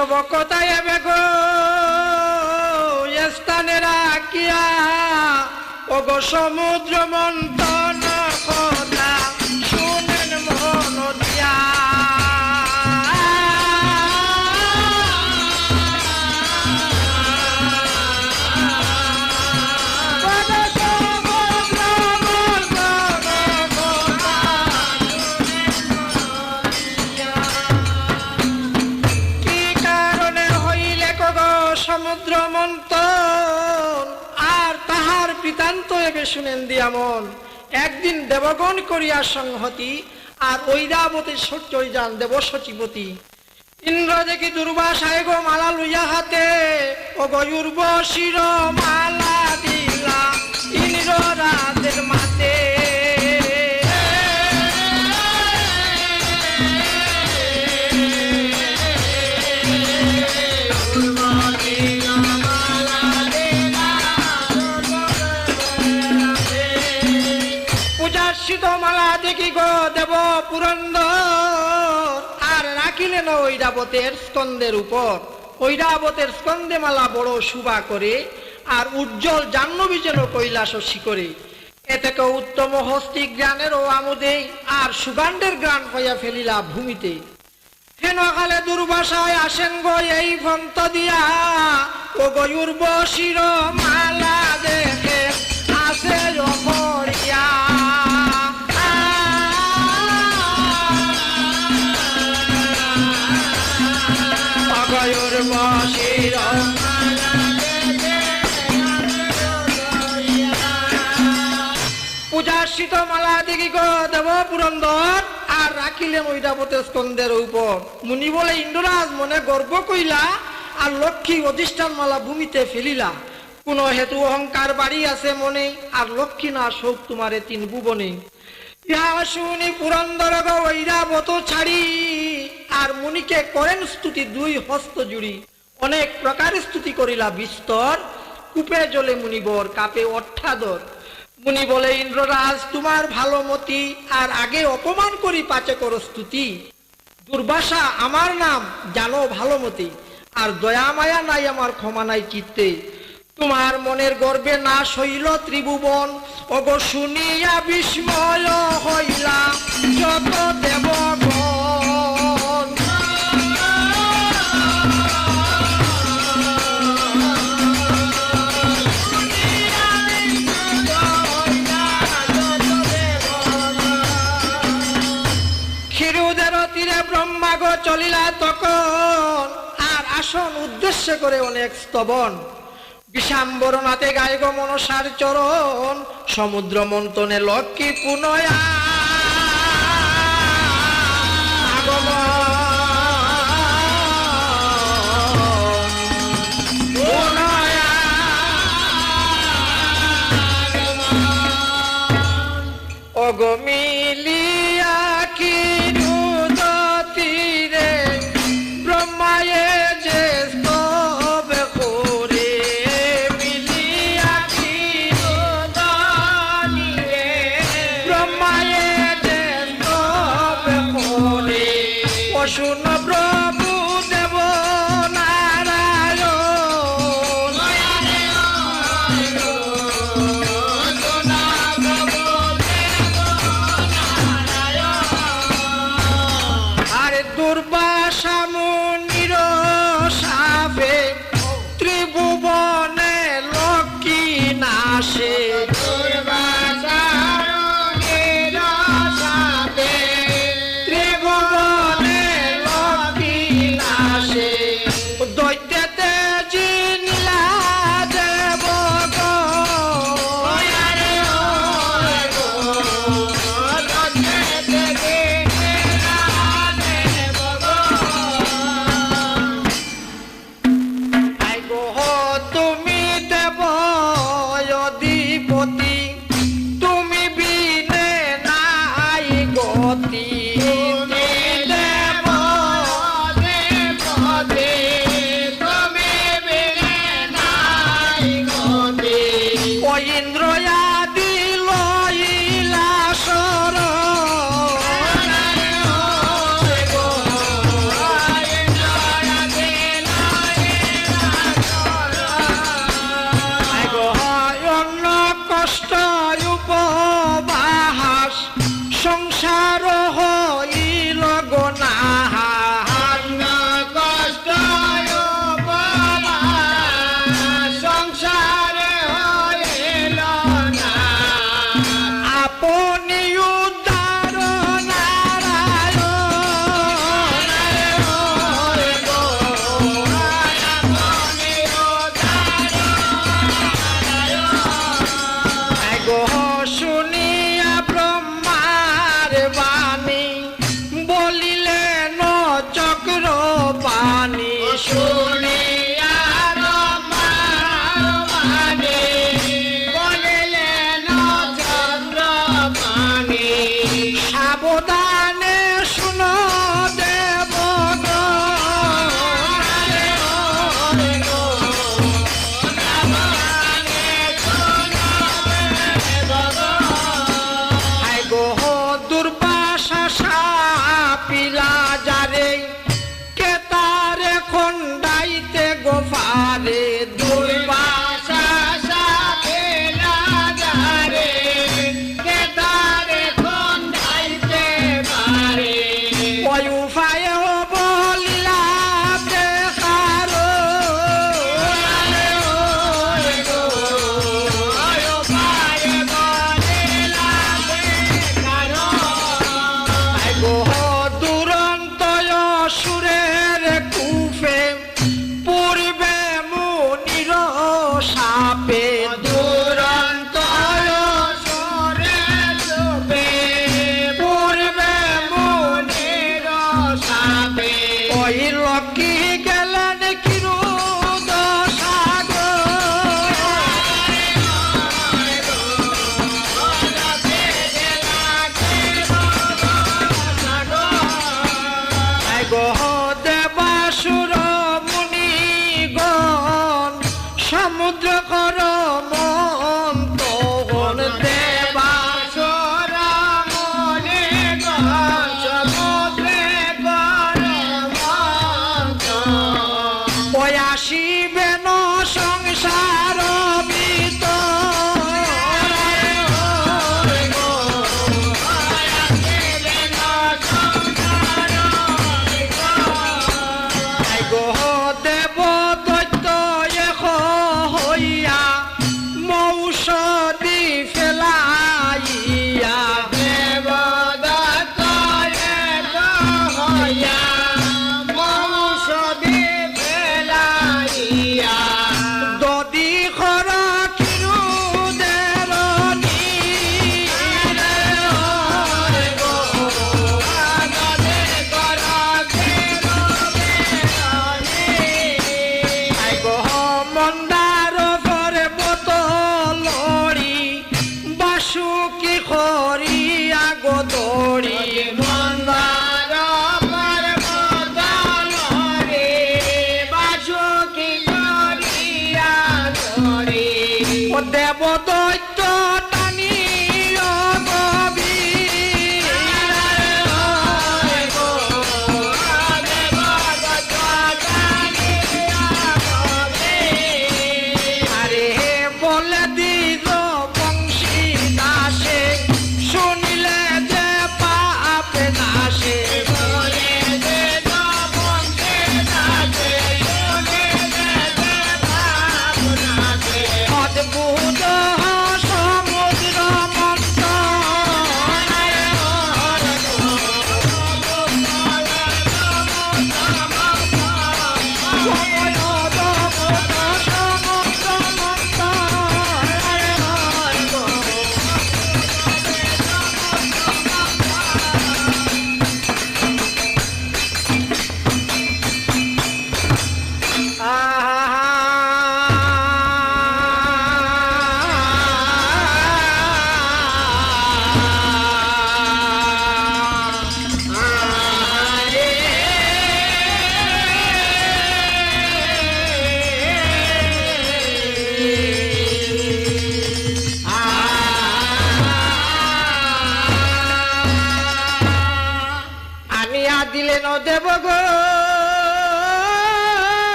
এসব কথায় বেগো স্থানে রাখিয়া গো সমুদ্র মন্থন শুনেন দিয়ামন একদিন দেবগণ করিয়া সংহতি, আর ঐরাবতী সত্যই যান দেব সচিবতী। ইন্দ্র দেখি দুর্বাসায় গো মালা লইয়া হাতে, ও গয়ুর্ব শির মালা দিলা। ইন্দ্র রাতের দেখি গো দেব পুরন্দর? আর রাখিলেন ঐরাবতের স্কন্দের উপর। ঐরাবতের স্কন্দে মালা বড় শুভা করে, আর উজ্জ্বল জাহ্নবী যেন কৈলাস শিকরে এ থেকে উত্তম হস্তি জ্ঞানের ও আমোদে, আর সুগান্ডের গ্রাণ পাইয়া ফেলিলা ভূমিতে। হেনকালে দুর্বাসায় আসেন গো এই ফন্ত দিয়া। ও গয়ুর বসির মালা পূজার শীতমালা দেখি গো দেব পুরন্দর আর রাখিলেন ঐরাবতে স্কন্দের উপর। মুনি বলে, ইন্দ্ররাজ, মনে গর্ব কইলা আর লক্ষ্মী অধিষ্ঠান মালা ভূমিতে ফেলিলা। কোন হেতু অহংকার বাড়ি আছে মনে, আর লক্ষ্মী না শোক তোমারে তিন ভুবনে। ইহা শুনি পুরন্দর গো ঐরাবত ছাড়ি, আর মুনিকে করেন স্তুতি দুই হস্ত জুড়ি। অনেক প্রকার স্তুতি করিলা বিস্তর। কূপে জলে মুনিবর কাপে অঠাদর মুনি বলে, ইন্দ্ররাজ, তোমার ভালো মতি আর আগে অপমান করি পাচে করো স্তুতি। দুর্বাসা আমার নাম, জানো ভালো মতি। আর দয়া মায়া নাই আমার, ক্ষমা নাই চিত্তে। তোমার মনের গর্বে না শৈল ত্রিভুবন। অগ শুনিয়া বিস্ময় হইলা যত দেবগণ ক্ষীরুদের তীরে ব্রহ্মাগ চলিলা তখন। আর আসন উদ্দেশ্য করে অনেক স্তবন। বিষাম্বরণাতে গায়গ মনসার চরণ। সমুদ্র মন্থনে লক্ষ্মী পুনয়া। অগমিলিয়া अपने machine.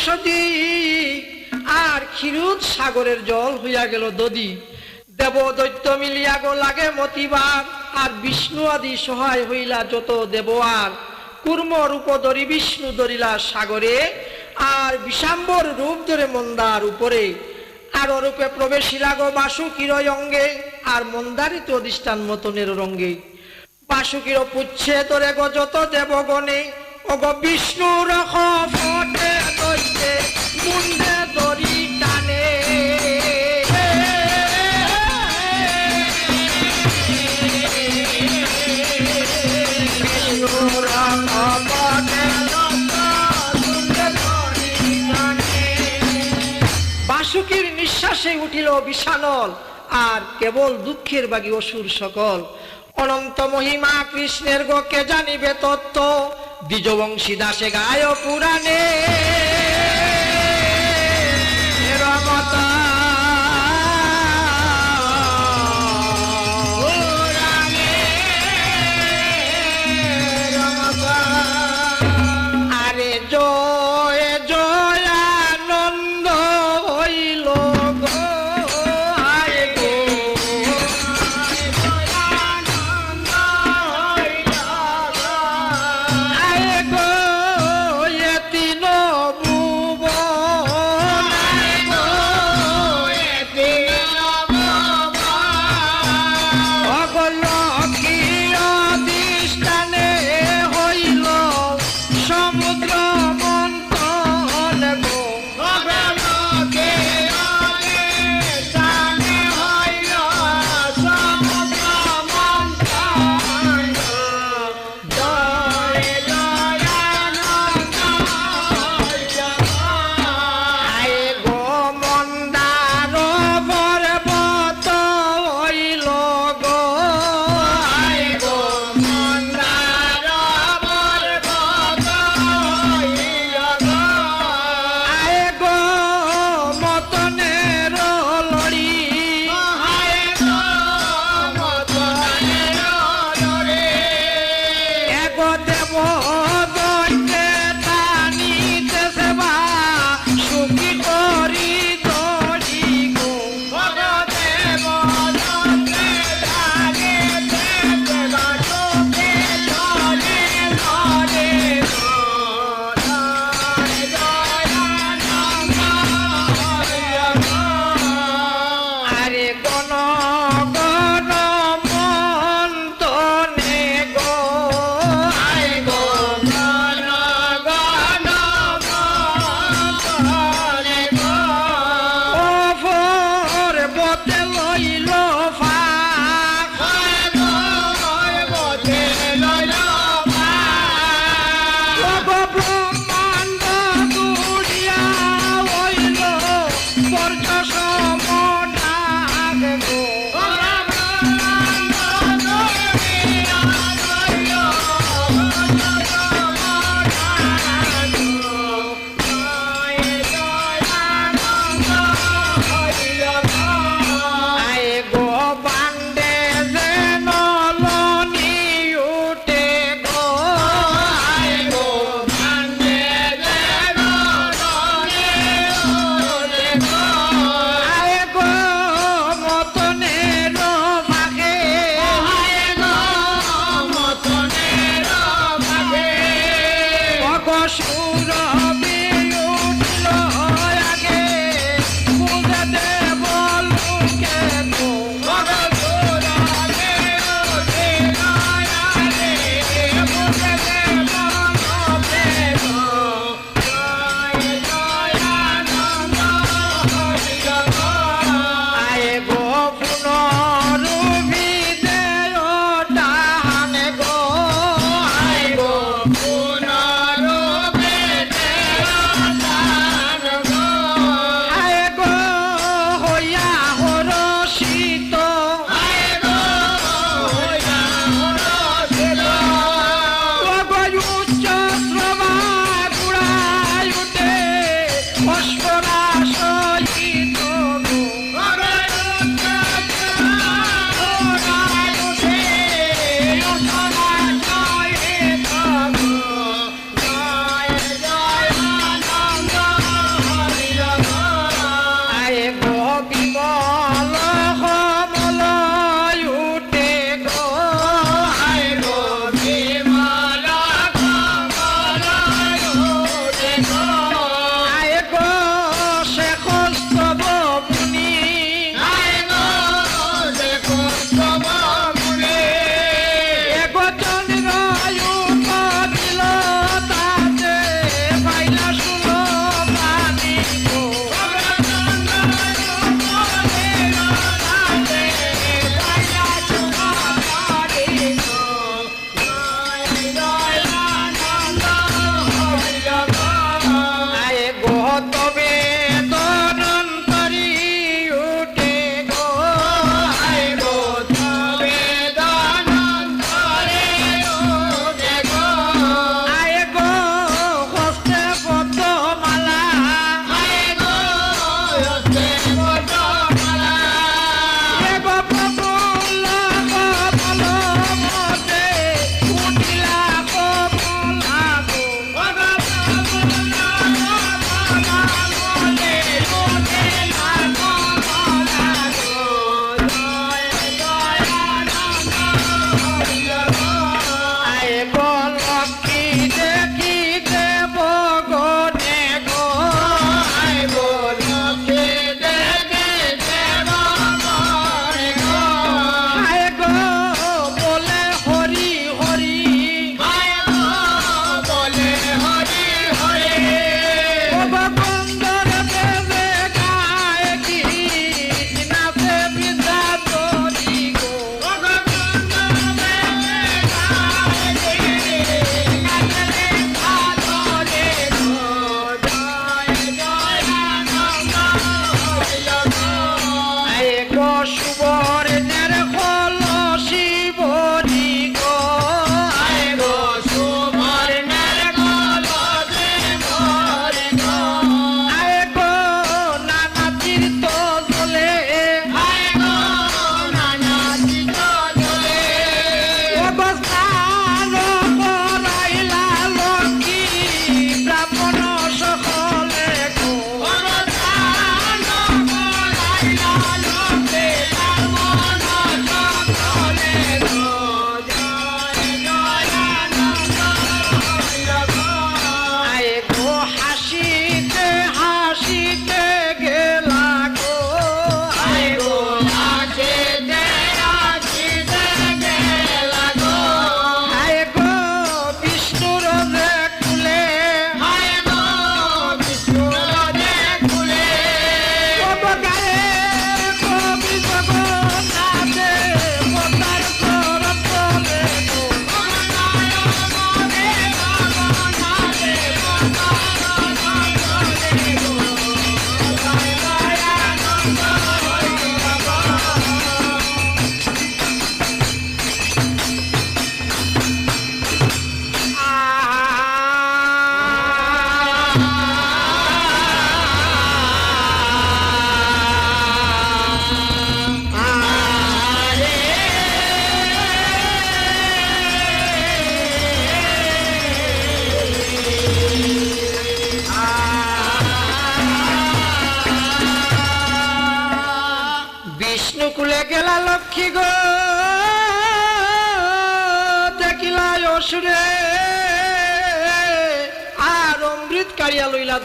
মৌষধি আর ক্ষীরুদ সাগরের জল হইয়া গেল দদি দেব দৈত্য মিলিয়া গো লাগে মতিবার, আর বিষ্ণু আদি সহায় হইলা যত দেব আর কুর্ম রূপ ধরি বিষ্ণু ধরিলা সাগরে, আর রূপ ধরে মন্দার উপরে। আর অরূপে প্রবেশিলা গো বাসুকির অঙ্গে, আর মন্দারিত অধিষ্ঠান মতনের রঙ্গে। বাসুকির পুচ্ছে তোরে গো যত দেবগণে অগ বিষ্ণু রখ ফটে বাসুকির নিঃশ্বাসে উঠিল বিষানল, আর কেবল দুঃখের বাগি অসুর সকল। অনন্ত মহিমা কৃষ্ণের গোকে জানিবে তত্ত্ব? দ্বিজবংশী দাসে গায় পুরাণে।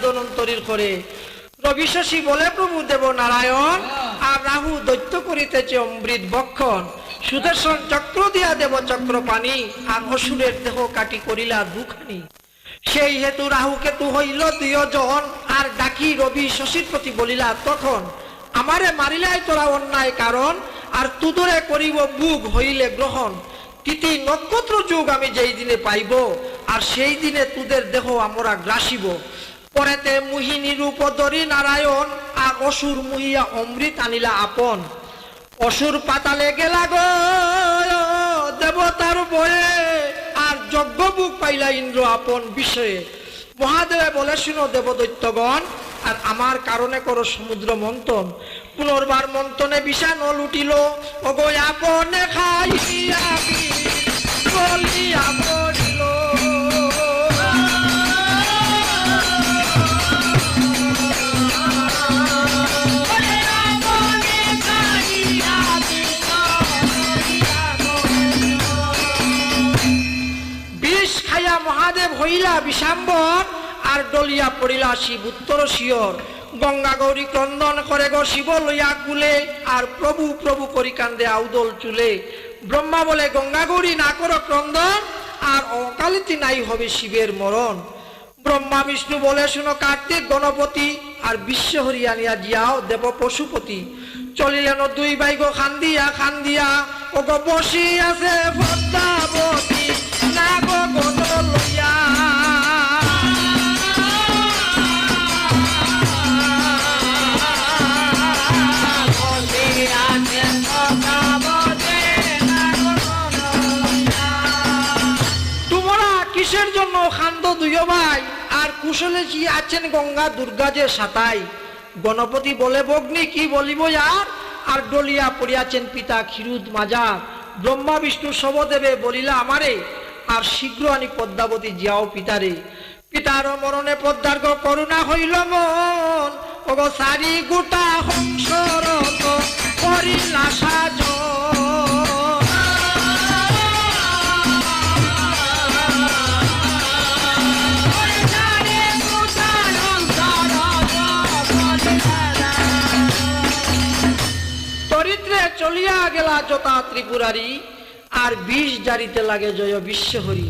লইলা করে। রবি বলে, প্রভু দেব নারায়ণ আর রাহু দৈত্য করিতেছে অমৃত বক্ষণ। সুদর্শন চক্র দিয়া দেব চক্র পানি আর অসুরের দেহ কাটি করিলা দুখানি। সেই হেতু রাহু কেতু হইল দুইজন আর ডাকি রবি শশীর প্রতি বলিলা, তখন আমারে মারিলাই তোরা অন্যায় কারণ, আর তুদরে করিব বুক হইলে গ্রহণ। তিথি নক্ষত্র যুগ আমি যেই দিনে পাইব, আর সেই দিনে তুদের দেহ আমরা গ্রাসিব। পরেতে মুহিনী রূপ ধরি নারায়ণ আর অসুর মুহিয়া অমৃত আনিলা আপন। অসুর পাতালে গেলা গো, দেবতার বয়ে, আর যজ্ঞ বুক পাইলা ইন্দ্র আপন বিষয়ে। মহাদেবে বলে, শুনো দেবদৈত্যগণ, আর আমার কারণে করো সমুদ্র মন্থন। পুনর্বার মন্থনে বিষাণ লুটিল ওগো আপনে খাইয়া বলিয়া পড়িল হইলা বিষাম্বর, আর ডলিয়া পড়িলা শিব উত্তর শিয়র। গঙ্গা গৌরী ক্রন্দন করে গো শিব লইয়া কুলে, আর প্রভু প্রভু করি কান্দে আউদল চুলে। ব্রহ্মা বলে, গঙ্গা গৌরী, না করো ক্রন্দন, আর অকালিতি নাই হবে শিবের মরণ। ব্রহ্মা বিষ্ণু বলে, শুনো কার্তিক গণপতি, আর বিশ্ব হরিয়ানিয়া জিয়াও দেব পশুপতি। চলিলেন দুই বাইগ খান্দিয়া খান্দিয়া ও গো বসি আছে পদ্মাবতী না গো দুই ভাই, আর কুশলে আছেন গঙ্গা দুর্গা যে সাতাই? গণপতি বলে বগ্নি কি বলিব আর ডলিয়া পড়িয়াছেন পিতা ক্ষীরুদ মাজা ব্রহ্মা, বিষ্ণু, শবদেবে বলিলা আমারে, আর শীঘ্র আনি পদ্মাবতী জিয়াও পিতারে। পিতার মরণে পদ্মার করুণা হইল মন। ওগো সারি গোটা হংসরত করিলা সাজন চলিয়া গেলা যথা ত্রিপুরারি, আর বিষ জারিতে লাগে জয় বিশ্বহরি।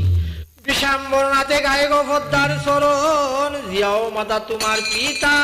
বিশাম্বরনাথে গায়ে গোদ্দার সরণ জিয়াও মাতা তোমার পিতা।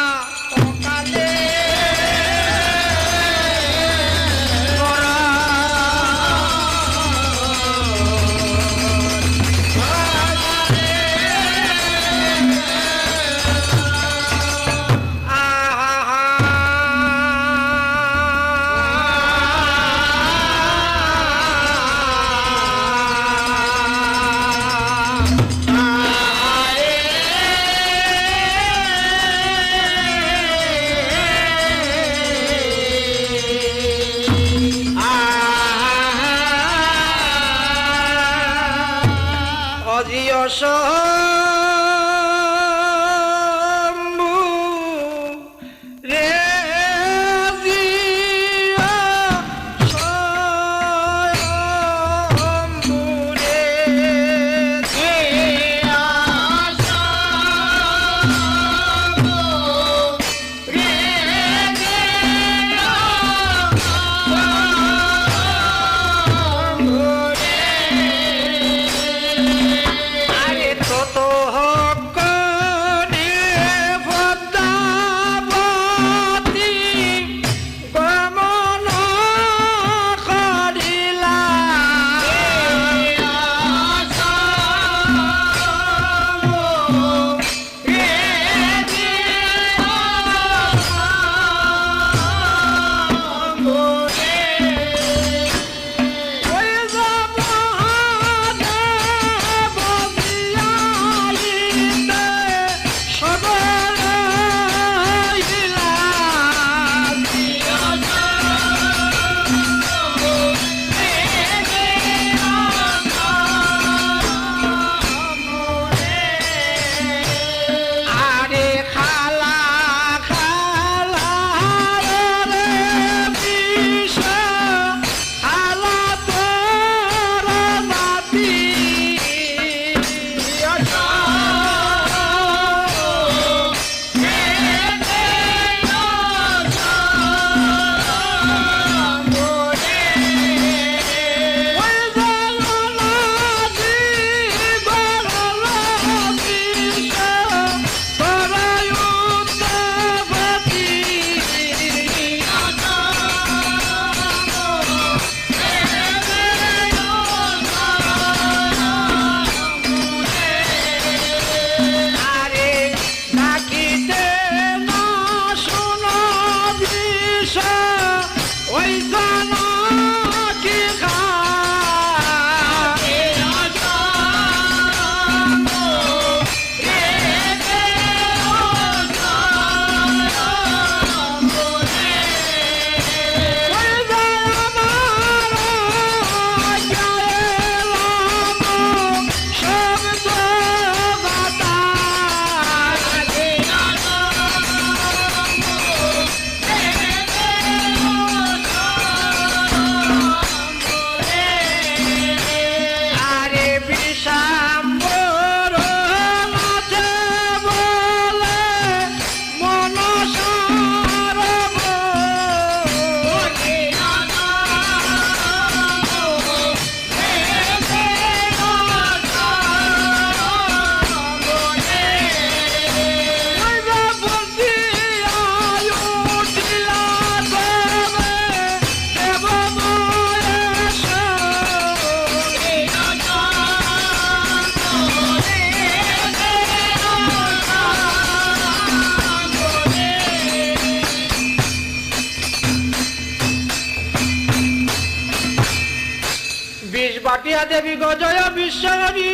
মাতিয়া দেবী গজয় বিশ্বরী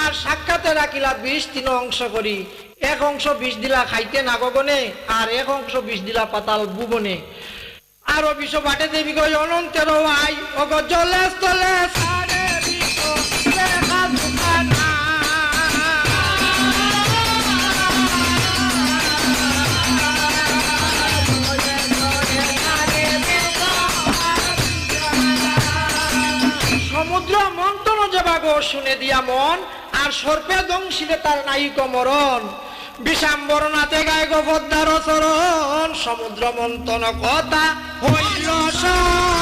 আর সাক্ষাতে রাখিলা বিষ তিন অংশ করি। এক অংশ বিষ দিলা খাইতে না গগনে, আর এক অংশ বিষ দিলা পাতাল বুবনে। আরও বিশ্ব বাটে দেবী গজ অনন্তের আই অগ জলে স্থলে মন্থন শুনে দিয়া মন, আর সর্পে দংশিলে তার নায়িক মরণ। বিষাম্বরণাতে গায় গোপদ্দার চরণ সমুদ্র মন্থন কথা হইল সব।